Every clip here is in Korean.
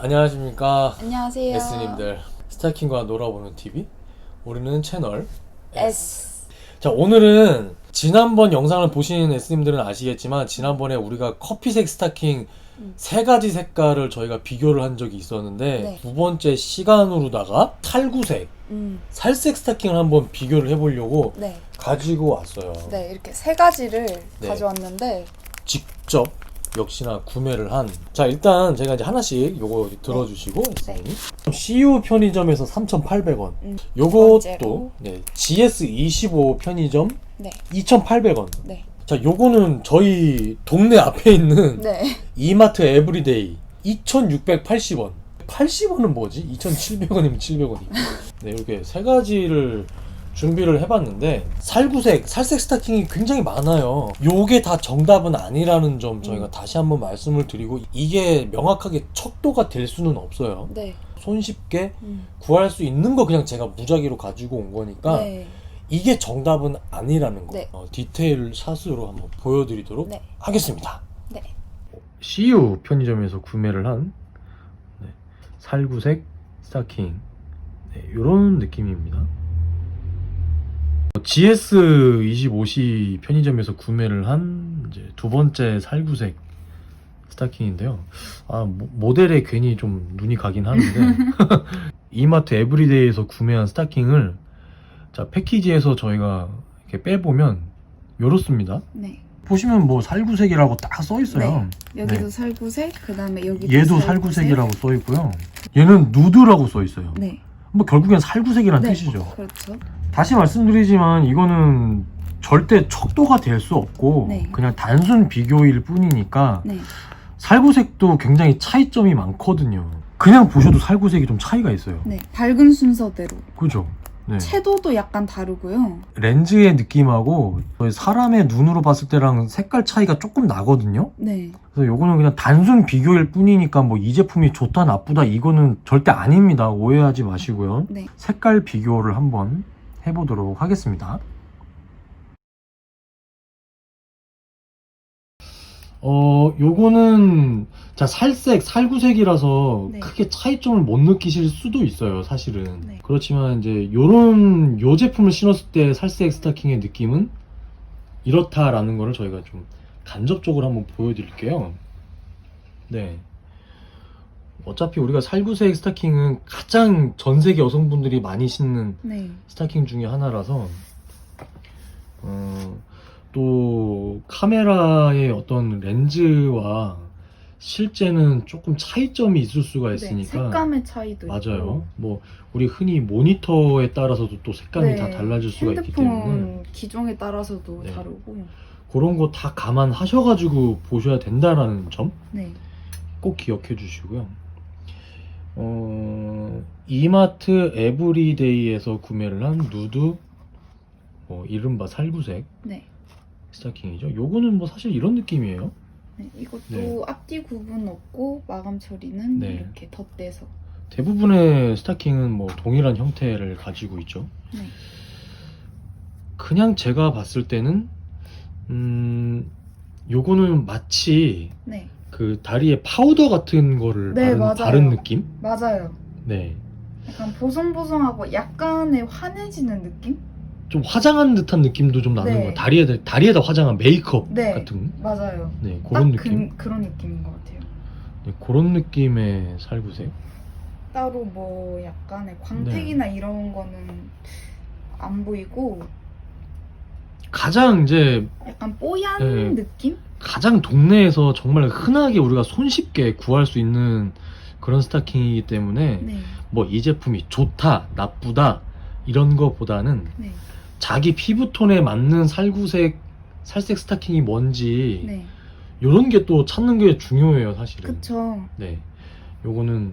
안녕하십니까 안녕하세요. S님들 스타킹과 놀아보는 TV 우리는 채널 S. 자 오늘은 지난번 영상을 보신 S님들은 아시겠지만 지난번에 우리가 커피색 스타킹 음. 세 가지 색깔을 저희가 비교를 한 적이 있었는데 네. 두 번째 시간으로다가 탈구색 음. 살색 스타킹을 한번 비교를 해보려고 네. 가지고 왔어요 네, 이렇게 세 가지를 네. 가져왔는데 직접 역시나 구매를 한. 자, 일단 제가 이제 하나씩 요거 들어주시고, 네. 선생님. CU 편의점에서 3,800원. 음, 요것도, 번째로. 네, GS25 편의점 네. 2,800원. 네. 자, 요거는 저희 동네 앞에 있는 네. 이마트 에브리데이 2,680원. 80원은 뭐지? 2,700원이면 700원이. 네, 이렇게 세 가지를 준비를 해봤는데 살구색, 살색 스타킹이 굉장히 많아요. 요게 다 정답은 아니라는 점 저희가 음. 다시 한번 말씀을 드리고 이게 명확하게 척도가 될 수는 없어요. 네. 손쉽게 음. 구할 수 있는 거 그냥 제가 무작위로 가지고 온 거니까 네. 이게 정답은 아니라는 거. 네. 어, 디테일 샷으로 한번 보여드리도록 네. 하겠습니다. 네. CU 편의점에서 구매를 한 네, 살구색 스타킹 네, 이런 느낌입니다. GS25C 편의점에서 구매를 한 이제 두 번째 살구색 스타킹인데요. 아 모- 모델에 괜히 좀 눈이 가긴 하는데 이마트 에브리데이에서 구매한 스타킹을 자 패키지에서 저희가 이렇게 빼보면 이렇습니다. 네. 보시면 뭐 살구색이라고 딱 써 있어요. 여기도 네. 살구색, 그다음에 여기도 얘도 살구색 이라고 써 있고요. 얘는 누드라고 써 있어요. 네. 뭐 결국엔 살구색이란 네. 뜻이죠. 그렇죠. 다시 말씀드리지만 이거는 절대 척도가 될 수 없고 네. 그냥 단순 비교일 뿐이니까 네. 살구색도 굉장히 차이점이 많거든요. 그냥 보셔도 살구색이 좀 차이가 있어요. 네. 밝은 순서대로. 그죠? 네. 채도도 약간 다르고요. 렌즈의 느낌하고 사람의 눈으로 봤을 때랑 색깔 차이가 조금 나거든요. 네. 그래서 요거는 그냥 단순 비교일 뿐이니까 뭐 이 제품이 좋다 나쁘다 이거는 절대 아닙니다. 오해하지 마시고요. 네. 색깔 비교를 한번 해보도록 하겠습니다. 어, 요거는 자 살색, 살구색이라서 네. 크게 차이점을 못 느끼실 수도 있어요, 사실은. 네. 그렇지만 이제 요런 요 제품을 신었을 때 살색 스타킹의 느낌은 이렇다라는 거를 저희가 좀 간접적으로 한번 보여드릴게요. 네. 어차피 우리가 살구색 스타킹은 가장 전 세계 여성분들이 많이 신는 네. 스타킹 중에 하나라서 어, 또 카메라의 어떤 렌즈와 실제는 조금 차이점이 있을 수가 네. 있으니까 색감의 차이도 맞아요. 있고. 뭐 우리 흔히 모니터에 따라서도 또 색감이 네. 다 달라질 수가 있기 때문에 기종에 따라서도 네. 다르고. 그런 거 다 감안하셔가지고 보셔야 된다라는 점꼭 네. 기억해 주시고요. 어, 이마트 에브리데이에서 구매를 한 누드 뭐 이른바 살구색 네. 스타킹이죠. 요거는 뭐 사실 이런 느낌이에요. 네, 이것도 네. 앞뒤 구분 없고 마감 처리는 네. 이렇게 덧대서 대부분의 스타킹은 뭐 동일한 형태를 가지고 있죠. 네. 그냥 제가 봤을 때는 음 요거는 마치 네 그 다리에 파우더 같은 거를 네, 바른, 맞아요. 바른 느낌? 맞아요 네. 약간 보송보송하고 약간의 환해지는 느낌? 좀 화장한 듯한 느낌도 좀 나는 네. 거예요. 다리에다 다리에다 화장한 메이크업 네. 같은 맞아요 네, 딱 그런 느낌. 그, 그런 느낌인 것 같아요 네, 그런 느낌의 살구색. 따로 뭐 약간의 광택이나 네. 이런 거는 안 보이고 가장 이제 약간 뽀얀 네. 느낌? 가장 동네에서 정말 흔하게 우리가 손쉽게 구할 수 있는 그런 스타킹이기 때문에 네. 뭐 이 제품이 좋다, 나쁘다 이런 거보다는 네. 자기 피부톤에 맞는 살구색, 살색 스타킹이 뭔지 네. 이런 게 또 찾는 게 중요해요, 사실은. 그쵸 네. 요거는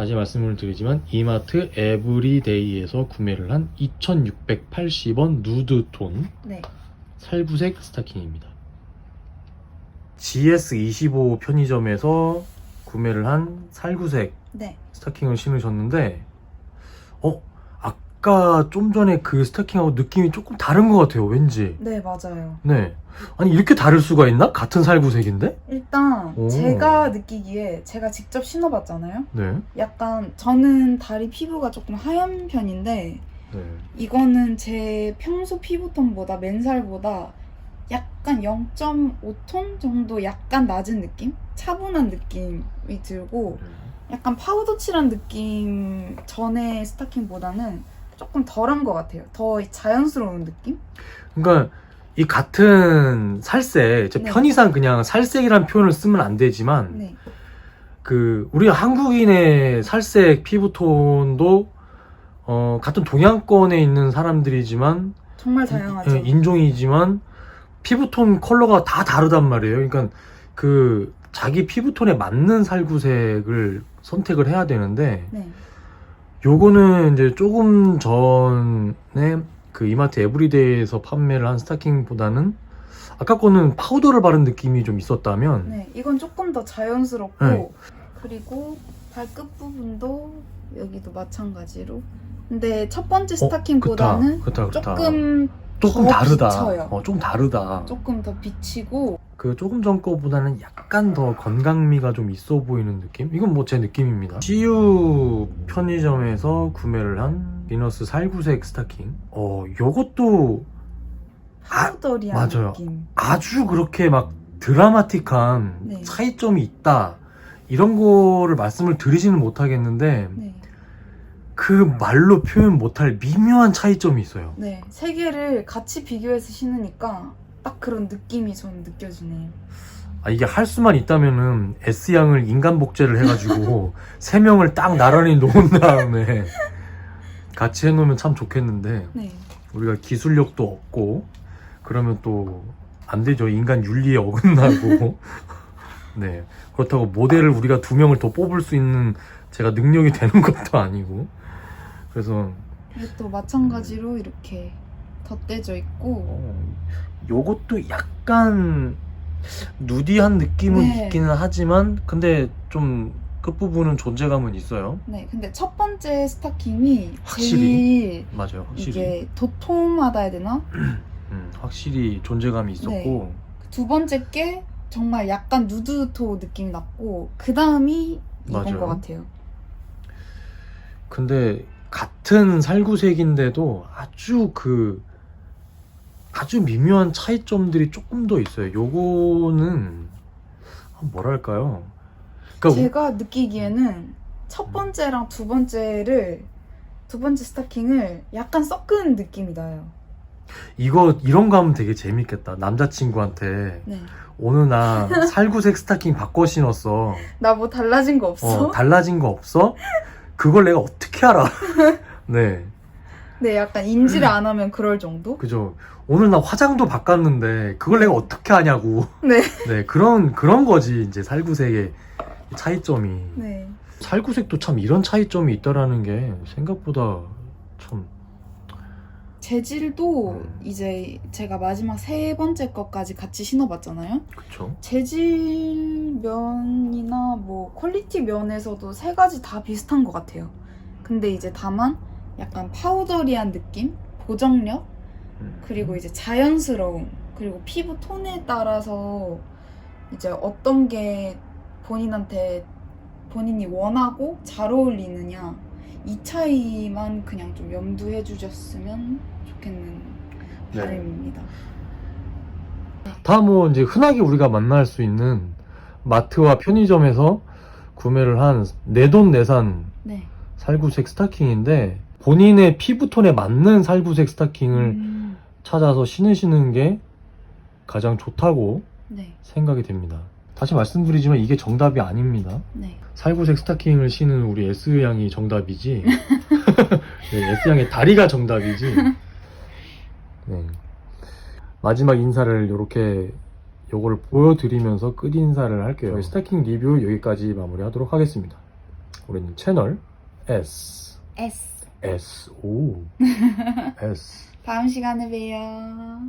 다시 말씀을 드리지만 이마트 에브리데이에서 구매를 한 2,680원 누드톤 네. 살구색 스타킹입니다. GS25 편의점에서 구매를 한 살구색 네. 스타킹을 신으셨는데 어? 아, 아까 좀 전에 그 스타킹하고 느낌이 조금 다른 것 같아요, 왠지. 네, 맞아요. 네. 아니, 이렇게 다를 수가 있나? 같은 살구색인데? 일단 오. 제가 느끼기에 제가 직접 신어봤잖아요. 네. 약간 저는 다리 피부가 조금 하얀 편인데 네. 이거는 제 평소 피부톤보다 맨살보다 약간 0.5톤 정도 약간 낮은 느낌? 차분한 느낌이 들고 약간 파우더 칠한 느낌 전에 스타킹보다는 조금 덜한 것 같아요. 더 자연스러운 느낌? 그러니까 이 같은 살색, 이제 네. 편의상 그냥 살색이란 표현을 쓰면 안 되지만 네. 그 우리 한국인의 살색 피부톤도 어 같은 동양권에 있는 사람들이지만 정말 다양하죠. 예, 인종이지만 피부톤 컬러가 다 다르단 말이에요. 그러니까 그 자기 피부톤에 맞는 살구색을 선택을 해야 되는데 네. 요거는 이제 조금 전에 그 이마트 에브리데이에서 판매를 한 스타킹보다는 아까 거는 파우더를 바른 느낌이 좀 있었다면 네. 이건 조금 더 자연스럽고 네. 그리고 발끝 부분도 여기도 마찬가지로 근데 첫 번째 어, 스타킹보다는 그렇다, 그렇다, 그렇다. 조금 조금 더 다르다. 비쳐요. 어, 좀 다르다. 조금 더 비치고 그 조금 전 거보다는 약간 더 건강미가 좀 있어 보이는 느낌? 이건 뭐 제 느낌입니다. CU 편의점에서 구매를 한 비너스 살구색 스타킹. 어, 요것도 아, 파우더리한 맞아요. 느낌. 아주 그렇게 막 드라마틱한 네. 차이점이 있다. 이런 거를 말씀을 드리지는 못하겠는데 네. 그 말로 표현 못할 미묘한 차이점이 있어요. 네. 세 개를 같이 비교해서 신으니까 딱 그런 느낌이 저는 느껴지네요. 아, 이게 할 수만 있다면은 S양을 인간 복제를 해가지고 세 명을 딱 나란히 놓은 다음에 같이 해놓으면 참 좋겠는데 네. 우리가 기술력도 없고 그러면 또 안 되죠 인간 윤리에 어긋나고 네 그렇다고 모델을 우리가 두 명을 더 뽑을 수 있는 제가 능력이 되는 것도 아니고 그래서 이것도 마찬가지로 이렇게 덧대져 있고 어, 요것도 약간 누디한 느낌은 네. 있기는 하지만 근데 좀 끝부분은 존재감은 있어요 네. 근데 첫 번째 스타킹이 확실히 제일 맞아요 확실히 이게 도톰하다 해야 되나? 음, 확실히 존재감이 있었고 네. 두 번째 게 정말 약간 누드토 느낌이 났고 그 다음이 이건 맞아요. 것 같아요. 근데 같은 살구색인데도 아주 그 아주 미묘한 차이점들이 조금 더 있어요. 요거는 뭐랄까요? 그러니까 제가 느끼기에는 첫 번째랑 두 번째를 두 번째 스타킹을 약간 섞은 느낌이 나요. 이거 이런 거 하면 되게 재밌겠다. 남자친구한테 네. 오늘 나 살구색 스타킹 바꿔 신었어. 나 뭐 달라진 거 없어? 어, 달라진 거 없어? 그걸 내가 어떻게 알아? 네, 네, 약간 인지를 안 하면 그럴 정도? 그죠. 오늘 나 화장도 바꿨는데 그걸 내가 어떻게 아냐고. 네. 네, 그런 그런 거지 이제 살구색의 차이점이. 네. 살구색도 참 이런 차이점이 있다라는 게 생각보다 참 재질도 음. 이제 제가 마지막 세 번째 것까지 같이 신어봤잖아요. 그쵸. 재질 면이나 뭐 퀄리티 면에서도 세 가지 다 비슷한 것 같아요. 근데 이제 다만 약간 파우더리한 느낌, 보정력, 음. 그리고 이제 자연스러움, 그리고 피부 톤에 따라서 이제 어떤 게 본인한테 본인이 원하고 잘 어울리느냐 이 차이만 그냥 좀 염두해 주셨으면 좋겠는 네. 바람입니다. 다뭐 이제 흔하게 우리가 만날 수 있는 마트와 편의점에서 구매를 한 내돈 내산 네. 살구색 스타킹인데 본인의 피부톤에 맞는 살구색 스타킹을 음, 찾아서 신으시는 게 가장 좋다고 네. 생각이 됩니다. 다시 말씀드리지만 이게 정답이 아닙니다. 네. 살구색 스타킹을 신은 우리 S 양이 정답이지. 네, S 양의 다리가 정답이지. 네. 마지막 인사를 이렇게 요거를 보여드리면서 끝 인사를 할게요. 저희 스타킹 리뷰 여기까지 마무리하도록 하겠습니다. 우리는 채널 S S. S O S 다음 시간에 봬요.